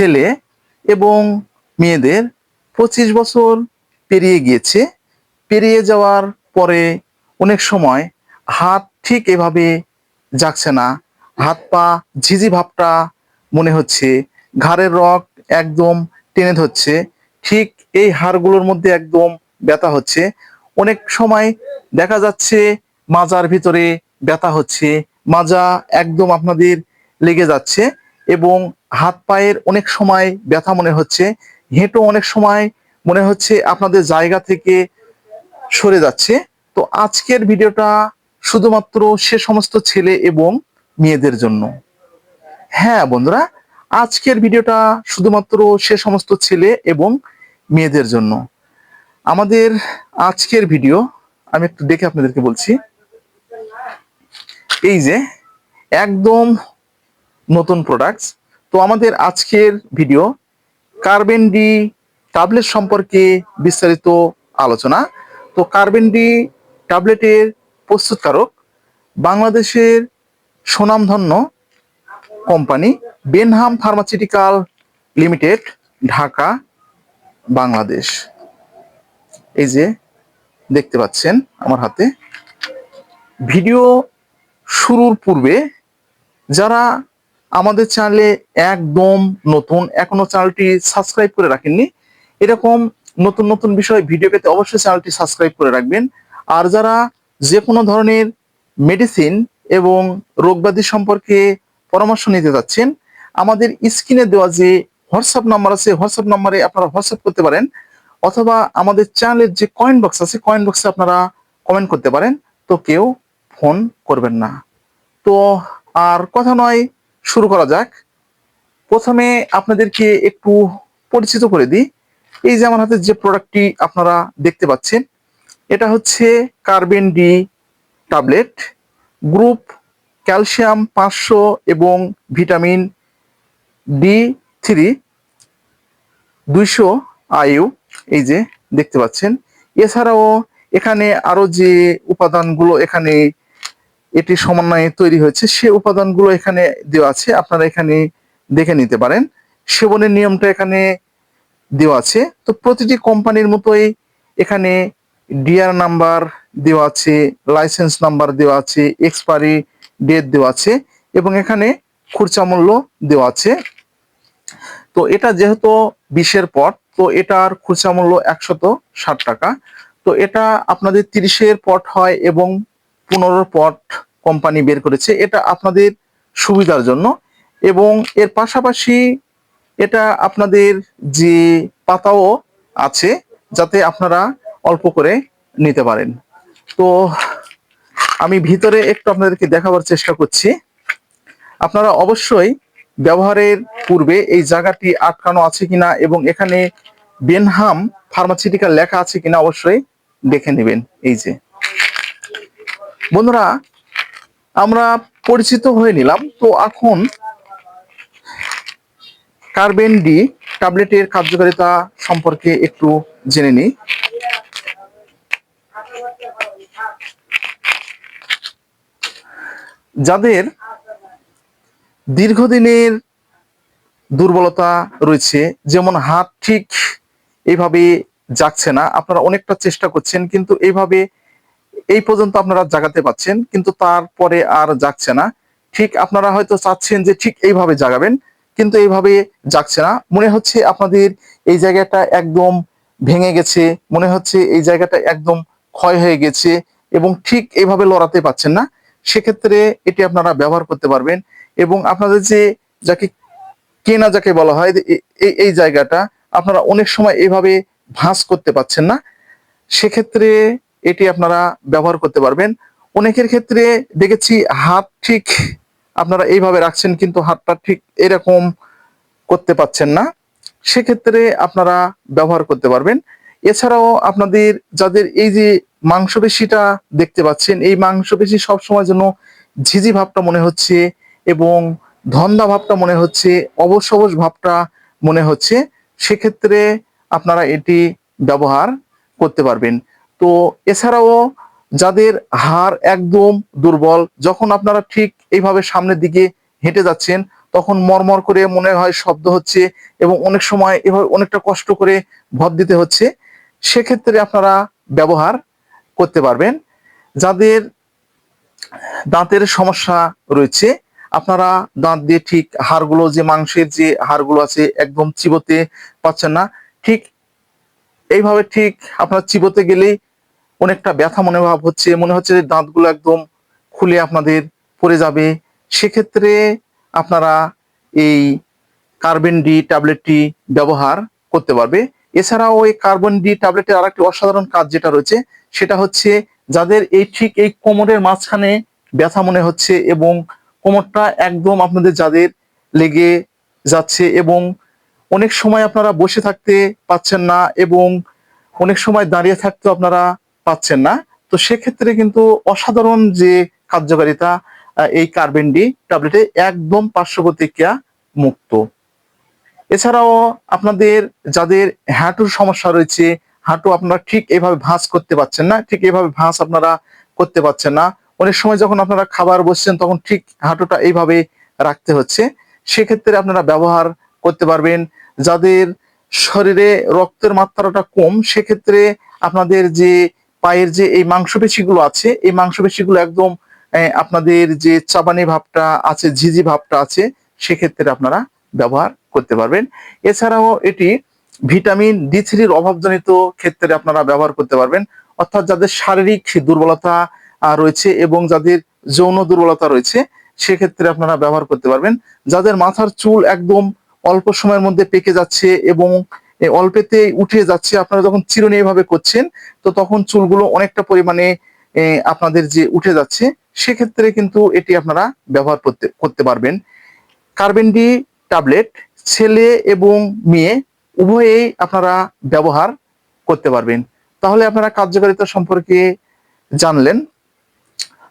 ছেলে এবং মেয়েদের পঁচিশ বছর পেরিয়ে গিয়েছে। পেরিয়ে যাওয়ার পরে অনেক সময় হাত ঠিক এভাবে যাচ্ছে না। হাত পা ঝিঝি ভাবটা মনে হচ্ছে। ঘাড়ের রক একদম টেনে ধরছে। ঠিক এই হাড়গুলোর মধ্যে একদম ব্যথা হচ্ছে। অনেক সময় দেখা যাচ্ছে মাজার ভিতরে ব্যথা হচ্ছে। মাজা একদম আপনাদের লেগে যাচ্ছে এবং হাত পায়ের অনেক সময় ব্যথা মনে হচ্ছে, হেঁটো অনেক সময় মনে হচ্ছে আপনাদের জায়গা থেকে সরে যাচ্ছে। তো আজকের ভিডিওটা শুধুমাত্র সে সমস্ত ছেলে এবং মেয়েদের জন্য। হ্যাঁ বন্ধুরা, আজকের ভিডিওটা শুধুমাত্র সে সমস্ত ছেলে এবং মেয়েদের জন্য। আমাদের আজকের ভিডিও, আমি একটু দেখে আপনাদেরকে বলছি। এই যে, একদম নতুন প্রোডাক্টস তো আমাদের আজকের ভিডিও কার্বেন ডি ট্যাবলেট সম্পর্কে বিস্তারিত আলোচনা। তো কার্বেন ডি ট্যাবলেটের প্রস্তুতকারক বাংলাদেশের সুনামধন্য company Benham pharmaceutical limited, Dhaka, Bangladesh. এই যে দেখতে পাচ্ছেন আমার হাতে। ভিডিও শুরুর পূর্বে যারা আমাদের চ্যানেলে একদম নতুন, এখনও চ্যানেলটি সাবস্ক্রাইব করে রাখেননি। এরকম নতুন নতুন বিষয় ভিডিও পেতে অবশ্যই চ্যানেলটি সাবস্ক্রাইব করে রাখবেন। আর যারা যে কোনো ধরনের মেডিসিন এবং রোগব্যাধি সম্পর্কে পরামর্শ নিতে যাচ্ছেন আমাদের স্ক্রিনে দেওয়া যে হোয়াটসঅ্যাপ নাম্বার আছে হোয়াটসঅ্যাপ নাম্বারে আপনারা হোয়াটসঅ্যাপ করতে পারেন, অথবা আমাদের চ্যানেলের যে কয়েন বক্স আছে কয়েন বক্সে আপনারা কমেন্ট করতে পারেন। তো কেউ ফোন করবেন না। তো আর কথা নয় শুরু করা যাক। প্রথমে আপনাদেরকে একটু পরিচিত করে দিই। এই যে আমার হাতে যে প্রোডাক্টটি আপনারা দেখতে পাচ্ছেন, এটা হচ্ছে Carben D tablet. Group, calcium পাঁচশো এবং ভিটামিন ডি থ্রি, দুইশো আয়ু এই যে দেখতে পাচ্ছেন। এছাড়াও এখানে আরও যে উপাদানগুলো এখানে এটি সমন্বয়ে তৈরি হয়েছে। সে উপাদানগুলো এখানে দেওয়া আছে। আপনারা এখানে দেখে নিতে পারেন। সেবনের নিয়মটা এখানে দেওয়া আছে। তো প্রতিটি কোম্পানির মতোই এখানে ডিআর নাম্বার দেওয়া আছে, লাইসেন্স নাম্বার দেওয়া আছে, এক্সপায়ারি ডেট দেওয়া আছে এবং এখানে খুরচা মূল্য দেওয়া আছে। তো এটা যেহেতু বিশের পট তো এটার খুচরা মূল্য একশত ষাট টাকা। তো এটা আপনাদের তিরিশের পট হয় এবং পনেরো পট কোম্পানি বের করেছে, এটা আপনাদের সুবিধার জন্য। এবং এর পাশাপাশি এটা আপনাদের যে পাতাও আছে, যাতে আপনারা অল্প করে নিতে পারেন। তো আমি ভিতরে একটু আপনাদেরকে দেখাবার চেষ্টা করছি। আপনারা অবশ্যই ব্যবহারের পূর্বে এই জায়গাটি আটকানো আছে কিনা এবং এখানে বেনহাম ফার্মাসিউটিক্যাল লেখা আছে কিনা অবশ্যই দেখে নেবেন, এই যে। বন্ধুরা, আমরা পরিচিত হয়ে নিলাম। তো এখন কার্বেন ডি ট্যাবলেটের কার্যকারিতা সম্পর্কে একটু জেনে নিই। যাদের দীর্ঘদিনের দুর্বলতা রয়েছে, যেমন হাত ঠিক এইভাবে যাচ্ছে না, আপনারা অনেকটা চেষ্টা করছেন, কিন্তু এইভাবে এই পর্যন্ত আপনারা জাগাতে পাচ্ছেন, কিন্তু তারপরে আর যাচ্ছে না। ঠিক আপনারা হয়তো চাচ্ছেন যে ঠিক এইভাবে জাগাবেন, কিন্তু এইভাবে যাচ্ছে না। মনে হচ্ছে আপনাদের এই জায়গাটা একদম ভেঙে গেছে, মনে হচ্ছে এই জায়গাটা একদম ক্ষয় হয়ে গেছে এবং ঠিক এইভাবে লড়াতে পাচ্ছেন না। সেক্ষেত্রে এটি আপনারা ব্যবহার করতে পারবেন এবং আপনাদের যে যাকে কেনা যাকে বলা হয় এই এই জায়গাটা আপনারা অনেক সময় এইভাবে ভাঁজ করতে পাচ্ছেন না। সেক্ষেত্রে এটি আপনারা ব্যবহার করতে পারবেন। অনেকের ক্ষেত্রে দেখেছি হাত ঠিক আপনারা এইভাবে রাখছেন, কিন্তু হাতটা ঠিক এরকম করতে পাচ্ছেন না। সেক্ষেত্রে আপনারা ব্যবহার করতে পারবেন। এছাড়াও আপনাদের যাদের এই যে মাংসপেশিটা দেখতে পাচ্ছেন, এই মাংসপেশি সবসময় যেন ঝিঝি ভাবটা মনে হচ্ছে এবং ধন্দা ভাবটা মনে হচ্ছে, অবশ ভাবটা মনে হচ্ছে, সেক্ষেত্রে আপনারা এটি ব্যবহার করতে পারবেন। তো এছাড়াও যাদের হাড় একদম দুর্বল, যখন আপনারা ঠিক এইভাবে সামনের দিকে হেঁটে যাচ্ছেন, তখন মরমর করে মনে হয় শব্দ হচ্ছে এবং অনেক সময় এভাবে অনেকটা কষ্ট করে ভর দিতে হচ্ছে। সেক্ষেত্রে আপনারা ব্যবহার করতে পারবেন। যাদের দাঁতের সমস্যা রয়েছে, আপনারা দাঁত দিয়ে ঠিক হাড়গুলো, যে মাংসের যে হাড়গুলো আছে, একদম চিবোতে পাচ্ছেন না। ঠিক এইভাবে ঠিক আপনার চিবোতে গেলেই অনেকটা ব্যথা মনে ভাব হচ্ছে, মনে হচ্ছে যে দাঁতগুলো একদম খুলে আপনাদের পড়ে যাবে। সেক্ষেত্রে আপনারা এই কার্বন ডি ট্যাবলেটটি ব্যবহার করতে পারবে। এছাড়াও এই কার্বন ডি ট্যাবলেটের আরেকটি অসাধারণ কাজ যেটা রয়েছে, সেটা হচ্ছে যাদের এই ঠিক এই কোমরের মাঝখানে ব্যথা মনে হচ্ছে এবং কোমরটা একদম আপনাদের যাদের লেগে যাচ্ছে এবং অনেক সময় আপনারা বসে থাকতে পাচ্ছেন না এবং অনেক সময় দাঁড়িয়ে থাকতেও আপনারা পাচ্ছেন না। তো সেক্ষেত্রে কিন্তু অসাধারণ যে কার্যকারিতা এই কার্বেন ডি ট্যাবলেটে একদম পার্শ্ব প্রতিক্রিয়া মুক্ত। এছাড়াও আপনাদের, যাদের হাঁটুর সমস্যা রয়েছে, হাঁটু আপনারা ঠিক এভাবে ভাঁজ করতে পারছেন না, ঠিক এভাবে ভাঁজ আপনারা করতে পারছেন না। অনেক সময় যখন আপনারা খাবার বসছেন, তখন ঠিক হাঁটুটা এইভাবে রাখতে হচ্ছে। সেক্ষেত্রে আপনারা ব্যবহার করতে পারবেন। যাদের শরীরে রক্তের মাত্রাটা কম, সেক্ষেত্রে আপনাদের যে পায়ের যে এই মাংসপেশিগুলো আছে, এই মাংসপেশিগুলো একদম আপনাদের যে চাবানি ভাবটা আছে, ঝিঝি ভাবটা আছে, সেক্ষেত্রে আপনারা ব্যবহার করতে পারবেন। এছাড়াও এটি ভিটামিন ডি থ্রির অভাবজনিত ক্ষেত্রে আপনারা ব্যবহার করতে পারবেন। অর্থাৎ যাদের শারীরিক দুর্বলতা রয়েছে এবং যাদের যৌন দুর্বলতা রয়েছে, সেক্ষেত্রে আপনারা ব্যবহার করতে পারবেন। যাদের মাথার চুল একদম অল্প সময়ের মধ্যে পেকে যাচ্ছে এবং অল্পেতে উঠে যাচ্ছে। আপনারা যখন চিরুনি এভাবে করছেন, তো তখন চুলগুলো অনেকটা পরিমাণে আপনাদের যে উঠে যাচ্ছে, সেক্ষেত্রে কিন্তু এটি আপনারা ব্যবহার করতে করতে পারবেন। কার্বেন ডি ট্যাবলেট ছেলে এবং মেয়ে উভয়েই আপনারা ব্যবহার করতে পারবেন। তাহলে আপনারা কার্যকারিতা সম্পর্কে জানলেন।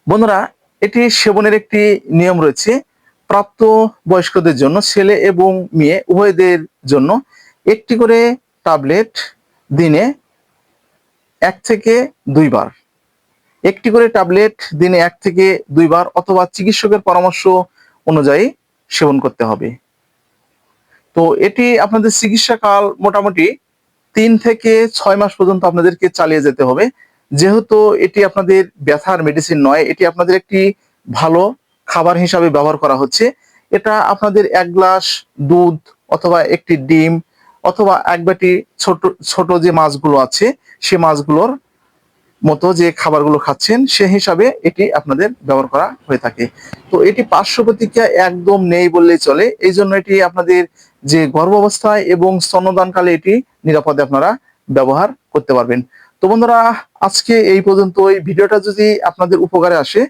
বন্ধুরা, এটি সেবনের একটি নিয়ম রয়েছে। প্রাপ্ত বয়স্কদের জন্য, ছেলে এবং মেয়ে উভয়দের জন্য একটি করে ট্যাবলেট দিনে এক থেকে দুইবার। একটি করে ট্যাবলেট দিনে এক থেকে দুইবার অথবা চিকিৎসকের পরামর্শ অনুযায়ী সেবন করতে হবে। তো এটি আপনাদের চিকিৎসাকাল মোটামুটি তিন থেকে ছয় মাস পর্যন্ত আপনাদেরকে চালিয়ে যেতে হবে। যেহেতু এটি আপনাদের ব্যথার মেডিসিন নয়, এটি আপনাদের একটি ভালো খাবার হিসাবে ব্যবহার করা হচ্ছে। এটা আপনাদের এক গ্লাস দুধ অথবা একটি ডিম অথবা এক বাটি ছোট ছোট যে মাছগুলো আছে, সে মাছগুলোর মতো যে খাবারগুলো খাচ্ছেন, সে হিসাবে এটি আপনাদের ব্যবহার করা হয়ে থাকে। তো এটি পার্শ্ব প্রতিক্রিয়া একদম নেই বললেই চলে। এই জন্য এটি আপনাদের যে গর্ভাবস্থায় এবং স্তন্যদানকালে এটি নিরাপদে আপনারা ব্যবহার করতে পারবেন। তো বন্ধুরা, আজকে এই পর্যন্ত এই ভিডিওটা যদি আপনাদের উপকারে আসে,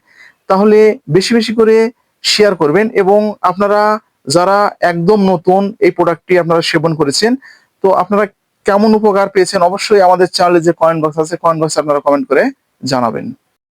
তাহলে বেশি বেশি করে শেয়ার করবেন এবং আপনারা যারা একদম নতুন এই প্রোডাক্টটি আপনারা সেবন করেছেন, তো আপনারা কেমন উপকার পেয়েছেন অবশ্যই আমাদের চ্যানেলে যে কয়েন বক্স আছে কয়েন বক্সে আপনারা কমেন্ট করে জানাবেন।